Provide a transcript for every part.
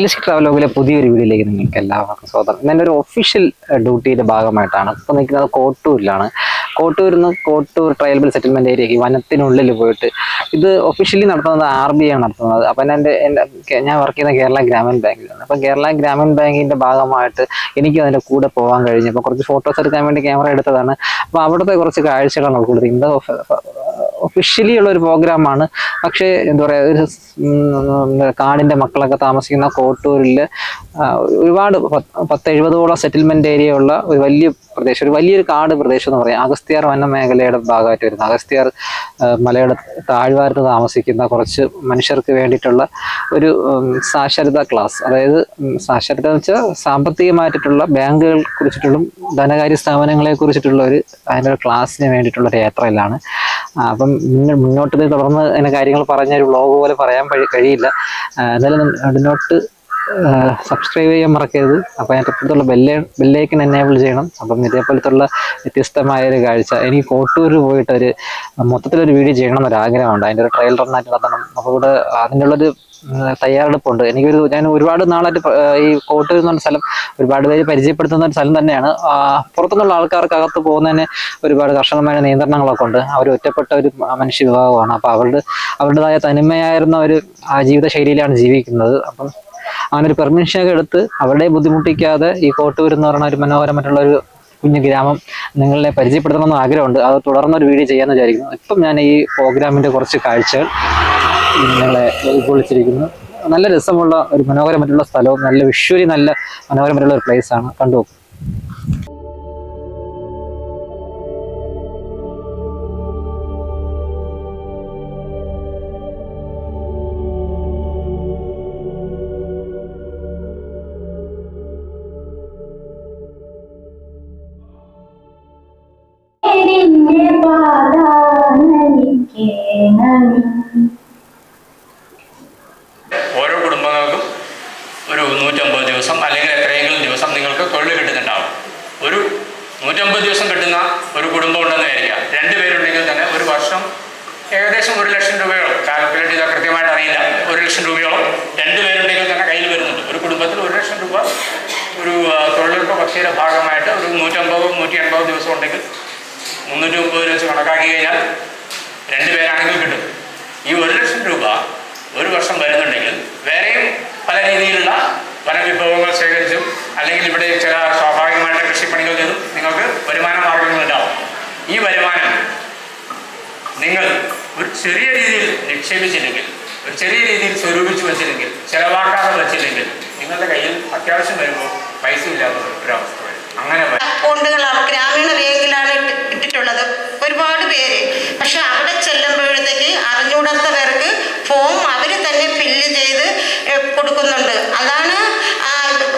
English ട്രാവലോഗിലെ പുതിയൊരു വീഡിയോയിലേക്ക് നിങ്ങൾക്ക് എല്ലാവർക്കും സ്വാഗതം. ഞാൻ ഒരു ഒഫീഷ്യൽ ഡ്യൂട്ടിയുടെ ഭാഗമായിട്ടാണ്. ഇപ്പോൾ നിൽക്കുന്നത് കോട്ടൂരിലാണ്. കോട്ടൂരിൽ നിന്ന് കോട്ടൂർ ട്രൈബൽ സെറ്റിൽമെന്റ് ഏരിയയ്ക്ക് വനത്തിനുള്ളിൽ പോയിട്ട് ഇത് ഒഫീഷ്യലി നടത്തുന്നത് ആർ ബി ആണ് നടത്തുന്നത്. അപ്പം എന്റെ എന്റെ ഞാൻ വർക്ക് ചെയ്യുന്ന കേരള ഗ്രാമീൺ ബാങ്കിലാണ്. അപ്പം കേരള ഗ്രാമീൺ ബാങ്കിന്റെ ഭാഗമായിട്ട് എനിക്ക് അതിന്റെ കൂടെ പോകാൻ കഴിഞ്ഞു. അപ്പോൾ കുറച്ച് ഫോട്ടോസ് എടുക്കാൻ വേണ്ടി ക്യാമറ എടുത്തതാണ്. അപ്പോൾ അവിടുത്തെ കുറച്ച് കാഴ്ചകൾ ഉൾക്കൊള്ളുന്നത്. ഇന്ന് ഒഫീഷ്യലി ഉള്ള ഒരു പ്രോഗ്രാമാണ് പക്ഷേ എന്താ പറയുക ഒരു കാടിന്റെ മക്കളൊക്കെ താമസിക്കുന്ന കോട്ടൂരിൽ ഒരുപാട് പത്ത് എഴുപതോളം സെറ്റിൽമെന്റ് ഏരിയ ഉള്ള ഒരു വലിയ പ്രദേശം ഒരു വലിയൊരു കാട് പ്രദേശം എന്ന് പറയാം. അഗസ്ത്യാർ വനമേഖലയുടെ ഭാഗമായിട്ട് വരുന്ന അഗസ്ത്യാർ മലയുടെ താഴ്വാരത്ത് താമസിക്കുന്ന കുറച്ച് മനുഷ്യർക്ക് വേണ്ടിയിട്ടുള്ള ഒരു സാക്ഷരത ക്ലാസ് അതായത് സാക്ഷരത എന്ന് വെച്ചാൽ സാമ്പത്തികമായിട്ടുള്ള ബാങ്കുകൾ കുറിച്ചിട്ടുള്ള ധനകാര്യ സ്ഥാപനങ്ങളെ കുറിച്ചിട്ടുള്ള ഒരു അതിന്റെ ക്ലാസ്സിന് വേണ്ടിയിട്ടുള്ള ഒരു യാത്രയിലാണ് അപ്പം മുന്നോ- മുന്നോട്ട് തുടർന്ന് അതിനെ കാര്യങ്ങൾ പറഞ്ഞ ഒരു വ്ളോഗ് പോലെ പറയാൻ കഴി- കഴിയില്ല. എന്നാലും അതിനോട്ട് സബ്സ്ക്രൈബ് ചെയ്യാൻ മറക്കരുത്. അപ്പോൾ അതിന്റെ തൊട്ടുള്ള ബെല്ലേ ബെല്ലേക്കൻ എനേബിൾ ചെയ്യണം. അപ്പം ഇതേപോലത്തുള്ള വ്യത്യസ്തമായ ഒരു കാഴ്ച. എനിക്ക് കോട്ടൂർ പോയിട്ട് ഒരു മൊത്തത്തിലൊരു വീഡിയോ ചെയ്യണം എന്നൊരു ആഗ്രഹമുണ്ട് അതിന്റെ ഒരു ട്രയൽ റണ്ണായിട്ട് നടത്തണം. അപ്പോൾ ഇവിടെ അതിനുള്ളൊരു തയ്യാറെടുപ്പുണ്ട്. എനിക്കൊരു ഞാൻ ഒരുപാട് നാളായിട്ട് ഈ കോട്ടൂർ എന്ന് പറഞ്ഞ സ്ഥലം ഒരുപാട് പേര് പരിചയപ്പെടുത്തുന്ന ഒരു സ്ഥലം തന്നെയാണ്. പുറത്തുനിന്നുള്ള ആൾക്കാർക്ക് അകത്ത് പോകുന്നതിന് ഒരുപാട് കർശനമായ നിയന്ത്രണങ്ങളൊക്കെ ഉണ്ട്. അവർ ഒറ്റപ്പെട്ട ഒരു മനുഷ്യ വിഭാഗമാണ് അപ്പോൾ അവരുടെ അവരുടേതായ തനിമയായിരുന്ന ഒരു ജീവിത ശൈലിയിലാണ് ജീവിക്കുന്നത്. അപ്പം അങ്ങനെ ഒരു പെർമിഷൻ ഒക്കെ എടുത്ത് അവരുടെ ബുദ്ധിമുട്ടിക്കാതെ ഈ കോട്ടൂർ എന്ന് പറയുന്ന ഒരു മനോഹരമായിട്ടുള്ള ഒരു കുഞ്ഞു ഗ്രാമം നിങ്ങളെ പരിചയപ്പെടുത്തണമെന്ന് ആഗ്രഹമുണ്ട്. അത് തുടർന്ന് ഒരു വീഡിയോ ചെയ്യാമെന്ന് വിചാരിക്കുന്നു. ഇപ്പം ഞാൻ ഈ പ്രോഗ്രാമിന്റെ കുറച്ച് കാഴ്ചകൾ നിങ്ങളെ ഉൾക്കൊള്ളിച്ചിരിക്കുന്നു. നല്ല രസമുള്ള ഒരു മനോഹരമായിട്ടുള്ള സ്ഥലവും നല്ല വിഷ്വലി നല്ല മനോഹരമായിട്ടുള്ള ഒരു പ്ലേസ് ആണ്. കണ്ടു ഓരോ കുടുംബങ്ങൾക്കും ഒരു നൂറ്റമ്പത് ദിവസം അല്ലെങ്കിൽ എത്രയെങ്കിലും ദിവസം നിങ്ങൾക്ക് തൊഴിൽ കിട്ടുന്നുണ്ടാവും. ഒരു നൂറ്റമ്പത് ദിവസം കിട്ടുന്ന ഒരു കുടുംബം ഉണ്ടെന്ന് വിചാരിക്കുക. രണ്ടുപേരുണ്ടെങ്കിൽ തന്നെ ഒരു വർഷം ഏകദേശം ഒരു ലക്ഷം രൂപയോളം. കാൽക്കുലേറ്റ് ചെയ്താൽ കൃത്യമായിട്ട് അറിയില്ല. ഒരു ലക്ഷം രൂപയോളം രണ്ടുപേരുണ്ടെങ്കിൽ തന്നെ കയ്യിൽ വരുന്നുണ്ട്. ഒരു കുടുംബത്തിൽ ഒരു ലക്ഷം രൂപ ഒരു തൊഴിലുറപ്പ് പദ്ധതിയുടെ ഭാഗമായിട്ട് ഒരു നൂറ്റമ്പത് നൂറ്റി എൺപത് ദിവസം ഉണ്ടെങ്കിൽ മുന്നൂറ്റി മുപ്പത് വെച്ച് കണക്കാക്കി കഴിഞ്ഞാൽ രണ്ട് പേരാണെങ്കിൽ കിട്ടും. ഈ ഒരു ലക്ഷം രൂപ ഒരു വർഷം വരുന്നുണ്ടെങ്കിൽ വേറെയും പല രീതിയിലുള്ള വനവിഭവങ്ങൾ ശേഖരിച്ചും അല്ലെങ്കിൽ ഇവിടെ ചില സ്വാഭാവികമായിട്ട് കൃഷിപ്പണികൾ ചെയ്തും നിങ്ങൾക്ക് വരുമാന മാർഗങ്ങളുണ്ടാവും ഈ വരുമാനം നിങ്ങൾ ഒരു ചെറിയ രീതിയിൽ നിക്ഷേപിച്ചില്ലെങ്കിൽ ഒരു ചെറിയ രീതിയിൽ സ്വരൂപിച്ചു വെച്ചില്ലെങ്കിൽ ചിലവാക്കാതെ വെച്ചില്ലെങ്കിൽ നിങ്ങളുടെ കയ്യിൽ അത്യാവശ്യം വരുമ്പോൾ പൈസ ഇല്ലാത്ത ഒരവസ്ഥ വരും. അങ്ങനെ അക്കൗണ്ടുകളാണ് ഗ്രാമീണ ബാങ്കിലാണ് ഇട്ടിട്ടുള്ളത്. ഒരുപാട് പേര്. പക്ഷെ അവിടെ ചെല്ലുമ്പോഴത്തേക്ക് അറിഞ്ഞൂടാത്തവർക്ക് ഫോം അവർ തന്നെ ഫില്ല് ചെയ്ത് കൊടുക്കുന്നുണ്ട് അതാണ് ആ,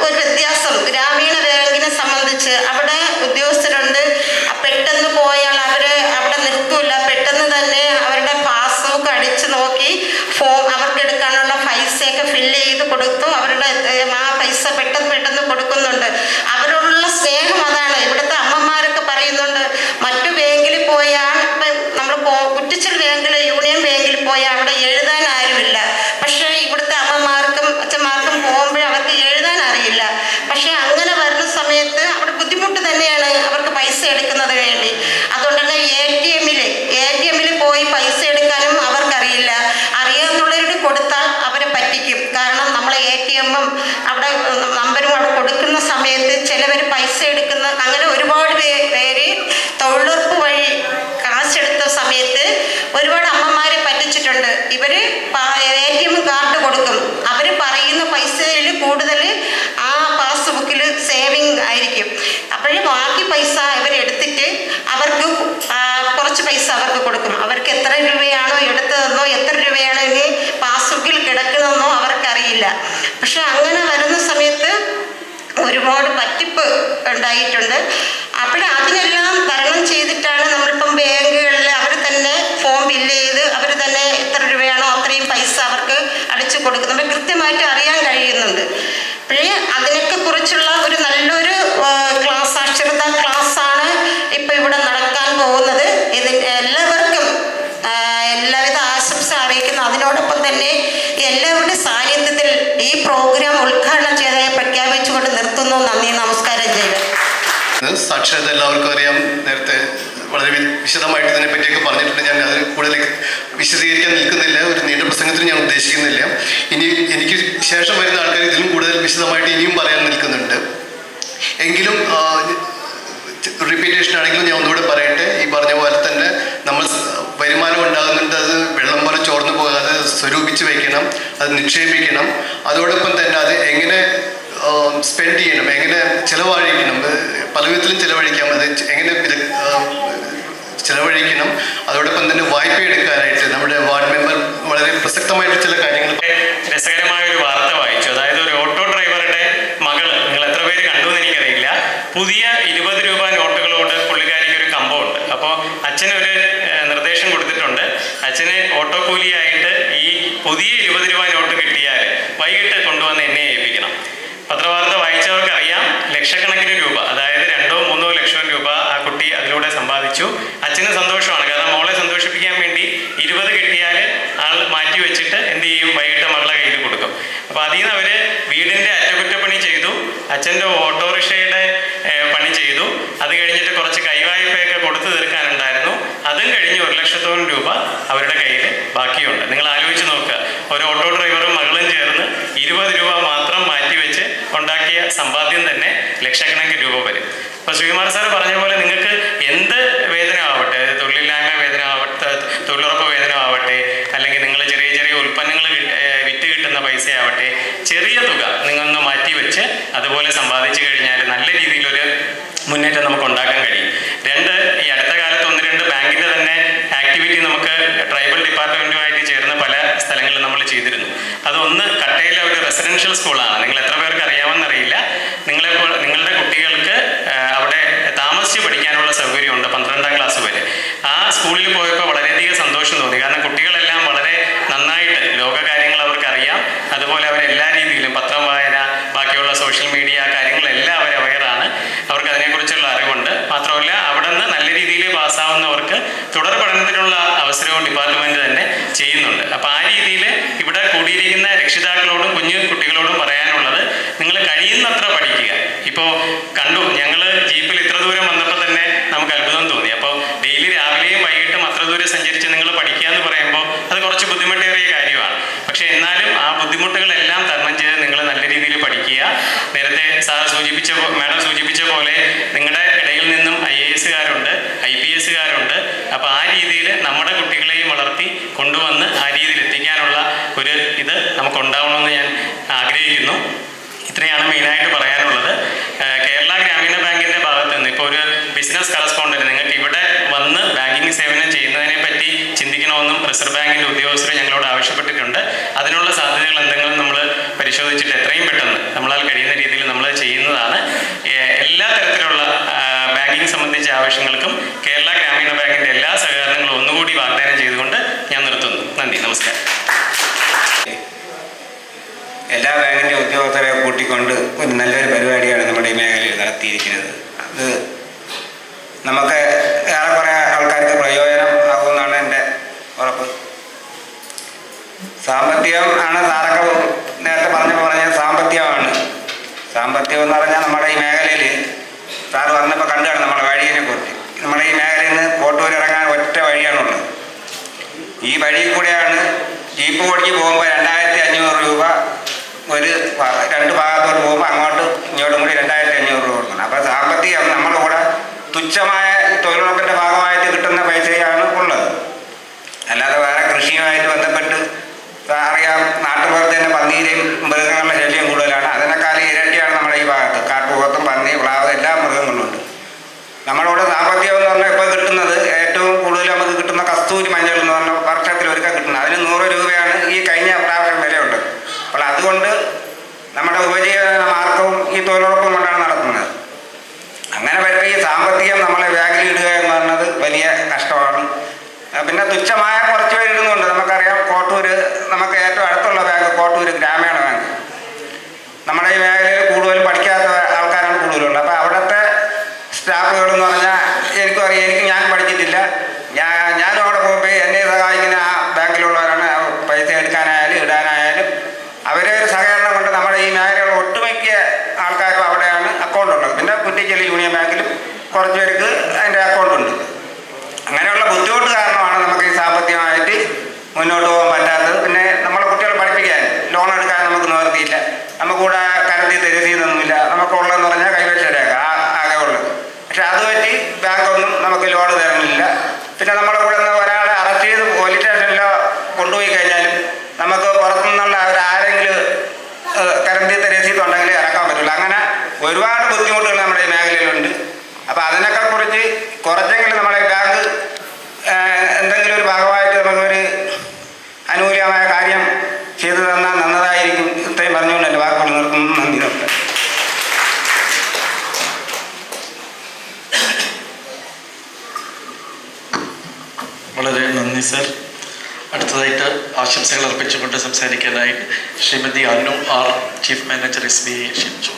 ഒരു വ്യത്യാസം ഗ്രാമീണ ബാങ്കിനെ സംബന്ധിച്ച് അവിടെ ഉദ്യോഗസ്ഥരുണ്ട് ആ, പെട്ടെന്ന് പോയാൽ അവർ അവിടെ നിർത്തൂല പെട്ടെന്ന് തന്നെ അവരുടെ പാസ്ബുക്ക് അടിച്ച് നോക്കി ഫോം അവർക്ക് എടുക്കാനുള്ള പൈസയൊക്കെ ഫില്ല് ചെയ്ത് കൊടുത്തു അവരുടെ ഏഹ്, ആ പൈസ പെട്ടെന്ന് പെട്ടെന്ന് കൊടുക്കുന്നുണ്ട് അവരോടുള്ള സ്നേഹം അതാണ് ഇവിടുത്തെ അമ്മമാരൊക്കെ പറയുന്നുണ്ട് മറ്റു ബാങ്കിൽ പോയാൽ നമ്മൾ കുറ്റിച്ചൽ ബാങ്കിൽ യൂണിയൻ ബാങ്കിൽ പോയാൽ അവിടെ എഴുതാൻ ആരുമില്ല പക്ഷേ ഇവിടുത്തെ അമ്മമാർക്കും അച്ഛന്മാർക്കും പോകുമ്പോൾ അവർക്ക് എഴുതാൻ അറിയില്ല പക്ഷേ അങ്ങനെ വരുന്ന സമയത്ത് അവിടെ ബുദ്ധിമുട്ട് തന്നെയാണ് അവർക്ക് പൈസ എടുക്കുന്നത് വേണ്ടി അതുകൊണ്ട് തന്നെ എ ടി എമ്മിൽ എ ടി എമ്മിൽ പോയി പൈസ എടുക്കാനും അവർക്കറിയില്ല അറിയാവുന്നവരോട് കൊടുത്താൽ അവരെ പറ്റിക്കും കാരണം നമ്മൾ എ ടി എമ്മും അവിടെ നമ്പരും അവിടെ കൊടുക്കുന്ന സമയത്ത് ചിലവർ പൈസ എടുക്കുന്ന അങ്ങനെ ഒരുപാട് പേ- പേര് തൊഴിലുറപ്പ് വഴി കാശെടുത്ത സമയത്ത് ഒരുപാട് അമ്മമാരെ പറ്റിച്ചിട്ടുണ്ട് ഇവർ എ ടി എം കാർഡ് കൊടുക്കും അവർ പറയുന്ന പൈസയിൽ കൂടുതൽ ആ പാസ്ബുക്കിൽ സേവിങ് ആയിരിക്കും അപ്പോഴേ ബാക്കി പൈസ ഇവരെടുത്തിട്ട് അവർക്ക് കുറച്ച് പൈസ അവർക്ക് കൊടുക്കും. അവർക്ക് എത്ര രൂപയാണോ എടുത്തതെന്നോ എത്ര രൂപയാണോ ഇനി പാസ്ബുക്കിൽ കിടക്കുന്നതെന്നോ അവർക്കറിയില്ല. പക്ഷെ അങ്ങനെ വരുന്ന സമയത്ത് ഒരുപാട് പറ്റിപ്പ് ഉണ്ടായിട്ടുണ്ട്. സാക്ഷരത എല്ലാവർക്കും അറിയാം. നേരത്തെ വളരെ വിശദമായിട്ട് ഇതിനെ പറ്റിയൊക്കെ പറഞ്ഞിട്ടുണ്ട്. ഞാൻ അത് കൂടുതൽ വിശദീകരിക്കാൻ നിൽക്കുന്നില്ല. ഒരു നീണ്ട പ്രസംഗത്തിന് ഞാൻ ഉദ്ദേശിക്കുന്നില്ല. ഇനി എനിക്ക് ശേഷം വരുന്ന ആൾക്കാർ ഇതിലും കൂടുതൽ വിശദമായിട്ട് ഇനിയും പറയാൻ നിൽക്കുന്നുണ്ട്. എങ്കിലും റിപ്പീറ്റേഷൻ ആണെങ്കിലും ഞാൻ ഒന്നുകൂടെ പറയട്ടെ. ഈ പറഞ്ഞ പോലെ തന്നെ നമ്മൾ വരുമാനം ഉണ്ടാകുന്നുണ്ട്. അത് വെള്ളം പോലെ ചോർന്നു പോകാതെ സ്വരൂപിച്ച് വയ്ക്കണം. അത് നിക്ഷേപിക്കണം. അതോടൊപ്പം തന്നെ അത് എങ്ങനെ സ്പെൻഡ് ചെയ്യണം. എങ്ങനെ ചിലവഴിക്കണം? പല വിധത്തിലും ചിലവഴിക്കാം. അത് എങ്ങനെ ചിലവഴിക്കണം? അതോടൊപ്പം തന്നെ വായ്പ എടുക്കാനായിട്ട് നമ്മുടെ വാർഡ് മെമ്പർ വളരെ പ്രസക്തമായിട്ട് ചില കാര്യങ്ങൾ രസകരമായ ഒരു വാർത്ത വായിച്ചു. അതായത് ഒരു ഓട്ടോ ഡ്രൈവറുടെ മകൾ നിങ്ങൾ എത്ര പേര് കണ്ടു എന്ന് എനിക്കറിയില്ല. പുതിയ ഇരുപത് രൂപ നോട്ടുകളോട് പുള്ളിക്കാരിക്ക് ഒരു കമ്പമുണ്ട്. അപ്പോൾ അച്ഛനൊരു ഒരു നിർദ്ദേശം കൊടുത്തിട്ടുണ്ട്. അച്ഛന് ഓട്ടോ കൂലിയായിട്ട് ഈ പുതിയ ഇരുപത് രൂപ നോട്ട് കിട്ടിയാൽ വൈകിട്ട് കൊണ്ടുവന്ന് എന്നെ ഏൽപ്പിക്കണം. പത്രവാർത്ത വായിച്ചവർക്ക് അറിയാം ലക്ഷക്കണക്കിന് രൂപ അതായത് രണ്ടോ മൂന്നോ ലക്ഷം രൂപ ആ കുട്ടി അതിലൂടെ സമ്പാദിച്ചു. അച്ഛന് സന്തോഷമാണ് കാരണം മോളെ സന്തോഷിപ്പിക്കാൻ വേണ്ടി ഇരുപത് കിട്ടിയാൽ ആൾ മാറ്റി വെച്ചിട്ട് എന്ത് ചെയ്യും? വൈകിട്ട് മകളെ കയ്യിൽ കൊടുക്കും. അപ്പോൾ അതിൽ നിന്ന് അവർ വീടിന്റെ അറ്റകുറ്റപ്പണി ചെയ്തു അച്ഛന്റെ ഓട്ടോറിക്ഷയുടെ പണി ചെയ്തു. അത് കഴിഞ്ഞിട്ട് കുറച്ച് കൈവായ്പയൊക്കെ കൊടുത്തു തീർക്കാനുണ്ടായിരുന്നു. അതും കഴിഞ്ഞ് ഒരു ലക്ഷത്തോളം രൂപ അവരുടെ കയ്യിൽ ബാക്കിയുണ്ട്. നിങ്ങൾ ആലോചിച്ച് നോക്കുക ഒരു ഓട്ടോ ഡ്രൈവറും മകളും ചേർന്ന് ഇരുപത് രൂപ മാത്രം മാറ്റിവെച്ച് ഉണ്ടാക്കിയ സമ്പാദ്യം തന്നെ ലക്ഷക്കണക്കിന് രൂപ വരും. അപ്പോൾ ശ്രീകുമാർ സാർ പറഞ്ഞ പോലെ നിങ്ങൾക്ക് എന്ത് വേദന ആവട്ടെ തൊഴിലില്ലായ്മ വേദന ആവട്ടെ തൊഴിലുറപ്പ് വേദന ആവട്ടെ അല്ലെങ്കിൽ നിങ്ങൾ ചെറിയ ചെറിയ ഉൽപ്പന്നങ്ങൾ വിറ്റ് കിട്ടുന്ന പൈസ ആവട്ടെ ചെറിയ തുക നിങ്ങളൊന്ന് മാറ്റി വെച്ച് അതുപോലെ സമ്പാദിച്ചു കഴിഞ്ഞാൽ നല്ല രീതിയിലൊരു മുന്നേറ്റം നമുക്ക് ഉണ്ടാക്കാൻ കഴിയും. രണ്ട് ഈ അടുത്ത കാലത്ത് ഒന്ന് രണ്ട് ബാങ്കിന്റെ തന്നെ ആക്ടിവിറ്റി നമുക്ക് ട്രൈബൽ പല നമ്മൾ ചെയ്തിരുന്നു. അതൊന്ന് കട്ടയിലെ ഒരു റെസിഡൻഷ്യൽ സ്കൂളാണ് നിങ്ങൾ എത്ര പേർക്ക് അറിയാമെന്നറിയില്ല നിങ്ങളെ നിങ്ങളുടെ കുട്ടികൾക്ക് അവിടെ താമസിച്ച് പഠിക്കാനുള്ള സൗകര്യമുണ്ട് പന്ത്രണ്ടാം ക്ലാസ് വരെ. ആ സ്കൂളിൽ പോയപ്പോൾ വളരെയധികം സന്തോഷം തോന്നി. കാരണം കുട്ടികളെല്ലാം വളരെ നന്നായിട്ട് ലോകകാര്യങ്ങൾ അവർക്ക് അറിയാം. അതുപോലെ അവർ എല്ലാ രീതിയിലും പത്രം വായന ബാക്കിയുള്ള സോഷ്യൽ മീഡിയ കാര്യങ്ങളെല്ലാം അവർ അവയറാണ് അവർക്ക് അതിനെക്കുറിച്ചുള്ള അറിവുണ്ട്. മാത്രമല്ല അവിടെ നിന്ന് നല്ല രീതിയിൽ പാസ്സാവുന്നവർക്ക് തുടർ പഠനത്തിനുള്ള അവസരവും ഡിപ്പാർട്ട്മെന്റ് തന്നെ ചെയ്യുന്നുണ്ട്. രീതിയിൽ ഇവിടെ കൂടിയിരിക്കുന്ന രക്ഷിതാക്കളോടും കുഞ്ഞു കുട്ടികളോടും പറയാനുള്ളത് നിങ്ങൾ കഴിയുന്നത്ര പഠിക്കുക. ഇപ്പോൾ കണ്ടു ഞങ്ങൾ ജീപ്പിൽ ഇത്ര ദൂരം വന്നപ്പോൾ തന്നെ നമുക്ക് അത്ഭുതം തോന്നി. അപ്പോൾ ഡെയിലി രാവിലെയും വൈകിട്ടും അത്ര ദൂരം സഞ്ചരിച്ച് നിങ്ങൾ പഠിക്കുക എന്ന് പറയുമ്പോൾ അത് കുറച്ച് ബുദ്ധിമുട്ടേറിയ കാര്യമാണ്. പക്ഷേ എന്നാലും ആ ബുദ്ധിമുട്ടുകളെല്ലാം തരണം ചെയ്ത് നിങ്ങൾ നല്ല രീതിയിൽ പഠിക്കുക. നേരത്തെ സാർ സൂചിപ്പിച്ച മാഡം സൂചിപ്പിച്ച പോലെ നിങ്ങളുടെ ഇടയിൽ നിന്നും ഐ എ എസുകാരുണ്ട് ഐ പി എസുകാരുണ്ട് അപ്പോൾ ആ രീതിയിൽ നമ്മുടെ കുട്ടികളെയും വളർത്തി കൊണ്ടുവന്ന് ആ രീതിയിൽ എത്തിക്കാനുള്ള ഒരു ഇത് നമുക്ക് ഉണ്ടാവണമെന്ന് ഞാൻ ആഗ്രഹിക്കുന്നു. ഇത്രയാണ് മെയിനായിട്ട് പറയാനുള്ളത്. കേരള ഗ്രാമീണ ബാങ്കിന്റെ ഭാഗത്ത് നിന്ന് ഇപ്പോൾ ഒരു ബിസിനസ് കറസ്പോണ്ടന്റ് നിങ്ങൾക്ക് ഇവിടെ വന്ന് ബാങ്കിങ് സേവനം ചെയ്യുന്നതിനെ പറ്റി ചിന്തിക്കണമെന്നും റിസർവ് ബാങ്കിന്റെ ഉദ്യോഗസ്ഥർ ഞങ്ങളോട് ആവശ്യപ്പെട്ടിട്ടുണ്ട്. അതിനുള്ള സാധ്യതകൾ എന്തെങ്കിലും നമ്മൾ പരിശോധിച്ചിട്ട് എത്രയും പെട്ടെന്ന് നമ്മളാൽ കഴിയുന്ന രീതിയിൽ നമ്മൾ ചെയ്യുന്നതാണ് ഏഹ് എല്ലാ തരത്തിലുള്ള ബാങ്കിങ് സംബന്ധിച്ച ആവശ്യങ്ങൾക്കും കേരള ഗ്രാമീണ ബാങ്കിന്റെ എല്ലാ സഹകരണങ്ങളും ഒന്നുകൂടി വാഗ്ദാനം ചെയ്തുകൊണ്ട് ഞാൻ നിർത്തുന്നു നന്ദി നമസ്കാരം എല്ലാ ബാങ്കിന്റെ ഉദ്യോഗസ്ഥരെ കൂട്ടിക്കൊണ്ട് ഒരു നല്ലൊരു പരിപാടിയാണ് നമ്മുടെ ഈ മേഖലയിൽ നടത്തിയിരിക്കുന്നത്. അത് നമുക്ക് ഏറെക്കുറെ ആൾക്കാർക്ക് പ്രയോജനം ആകുമെന്നാണ് എന്റെ ഉറപ്പ് സാമ്പത്തികം ആണ് സാറൊക്കെ നേരത്തെ പറഞ്ഞപ്പോൾ പറഞ്ഞ സാമ്പത്തികമാണ് സാമ്പത്തികം എന്ന് പറഞ്ഞാൽ നമ്മുടെ ഈ മേഖലയിൽ സാറ് പറഞ്ഞപ്പോൾ കണ്ടാണ് നമ്മുടെ വഴിയെ കുറിച്ച് നമ്മുടെ ഈ മേഖലയിൽ നിന്ന് കോട്ടൂർ ഇറങ്ങാൻ ഒറ്റ വഴിയാണുള്ളത് ഈ വഴി കൂടെയാണ് ജീപ്പ് ഓടിച്ച് പോകുമ്പോൾ രണ്ടായിരത്തി അഞ്ഞൂറ് രൂപ ഒരു ഭാ- രണ്ട് ഭാഗത്തോട്ട് പോകുമ്പോൾ അങ്ങോട്ടും ഇങ്ങോട്ടും കൂടി രണ്ടായിരത്തി അഞ്ഞൂറ് രൂപ കൊടുക്കണം അപ്പോൾ സാമ്പത്തികം നമ്മുടെ കൂടെ തുച്ഛമായ തൊഴിലുറപ്പിന്റെ ഭാഗമായിട്ട് കിട്ടുന്ന പൈസയാണ് ഉള്ളത് അല്ലാതെ വേറെ കൃഷിയുമായിട്ട് ബന്ധപ്പെട്ട് അറിയാം നാട്ടുപുറത്ത് തന്നെ പന്നിയിലെയും മൃഗങ്ങളുടെ ശല്യം കൂടുതലാണ് അതിനേക്കാളും ഇരട്ടിയാണ് നമ്മുടെ ഈ ഭാഗത്ത് കാട്ടുപോത്തും പന്നി വിളാവ് എല്ലാ മൃഗങ്ങളുണ്ട് നമ്മളിവിടെ സാമ്പത്തികം എന്ന് പറഞ്ഞാൽ ഇപ്പോൾ കിട്ടുന്നത്. ഏറ്റവും കൂടുതൽ നമുക്ക് കിട്ടുന്ന കസ്തൂരി മഞ്ഞൾ എന്ന് പറഞ്ഞാൽ വർഷത്തിൽ ഒരുക്ക കിട്ടുന്നത്. അതിന് നൂറ് രൂപയാണ് ഈ കഴിഞ്ഞ പ്രാവശ്യം വിലയുണ്ട്. അപ്പോൾ അതുകൊണ്ട് നമ്മുടെ ഉപജീവന മാർഗവും ഈ തൊഴിലുറപ്പും കൊണ്ടാണ് നടത്തുന്നത്. അങ്ങനെ വരുമ്പോൾ ഈ സാമ്പത്തികം നമ്മളെ ഇടുക എന്ന് പറഞ്ഞത് വലിയ കഷ്ടമാണ്. പിന്നെ തുച്ഛമായ കുറച്ച് പേര് ഇടുന്നുണ്ട്. നമുക്കറിയാം കോട്ടൂർ നമുക്ക് ഏറ്റവും അടുത്തുള്ള ബാങ്ക് കോട്ടൂർ ഗ്രാമീണ ബാങ്ക്. നമ്മുടെ ഈ മേഖലയിൽ എന്ന് പറഞ്ഞാൽ എനിക്കും അറിയാം. എനിക്ക് ഞാൻ പഠിച്ചിട്ടില്ല. ഞാൻ ഞാനും അവിടെ പോകുമ്പോൾ എന്നെ സഹായിക്കുന്ന ആ ബാങ്കിലുള്ളവരാണ്. പൈസ എടുക്കാനായാലും ഇടാനായാലും അവരെ ഒരു സഹകരണം കൊണ്ട് നമ്മുടെ ഈ മേഖലയിലുള്ള ഒട്ടുമിക്ക ആൾക്കാരും അവിടെയാണ് അക്കൗണ്ട് ഉള്ളത്. പിന്നെ കുറ്റിക്കൽ യൂണിയൻ ബാങ്കിലും കുറച്ച് പേർക്ക് അതിന്റെ അക്കൗണ്ട് ഉണ്ട്. അങ്ങനെയുള്ള ബുദ്ധിമുട്ട് കാരണമാണ് നമുക്ക് ഈ സാമ്പത്തികമായിട്ട് മുന്നോട്ട് പോകാൻ പറ്റാത്തത്. പിന്നെ നമ്മളെ കുട്ടികളെ പഠിപ്പിക്കാൻ ലോൺ എടുക്കാൻ നമുക്ക് നിവർത്തിയില്ല. നമുക്കൂടെ കരുതി തരുതിയതൊന്നുമില്ല നമുക്കുള്ളതെന്ന് പറഞ്ഞാൽ നമുക്ക് ലോഡ് തരുന്നില്ല. പിന്നെ നമ്മുടെ കൂടെ നിന്ന് ഒരാളെ അറസ്റ്റ് ചെയ്ത് പോലീസ് സ്റ്റേഷനിലോ കൊണ്ടുപോയി കഴിഞ്ഞാലും നമുക്ക് പുറത്തുനിന്നുള്ള അവരാരെങ്കിലും കരണ്ടീത്തെ രസീത് ഉണ്ടെങ്കിൽ ഇറക്കാൻ പറ്റുള്ളൂ. അങ്ങനെ ഒരുപാട് ബുദ്ധിമുട്ടുകൾ നമ്മുടെ ഈ മേഖലയിലുണ്ട്. അപ്പോൾ അതിനൊക്കെ കുറിച്ച് കുറച്ചെങ്കിലും നമ്മളെ ബാങ്ക് എന്തെങ്കിലും ഒരു ഭാഗമായിട്ട് നമുക്കൊരു അനുകൂലമായ കാര്യം ചെയ്തു തന്നാൽ നന്നതായിരിക്കും നന്ദി സർ. അടുത്തതായിട്ട് ആശംസകൾ അർപ്പിച്ചുകൊണ്ട് സംസാരിക്കാനായി Shrimati Annu R chief manager S B ക്ഷണിച്ചു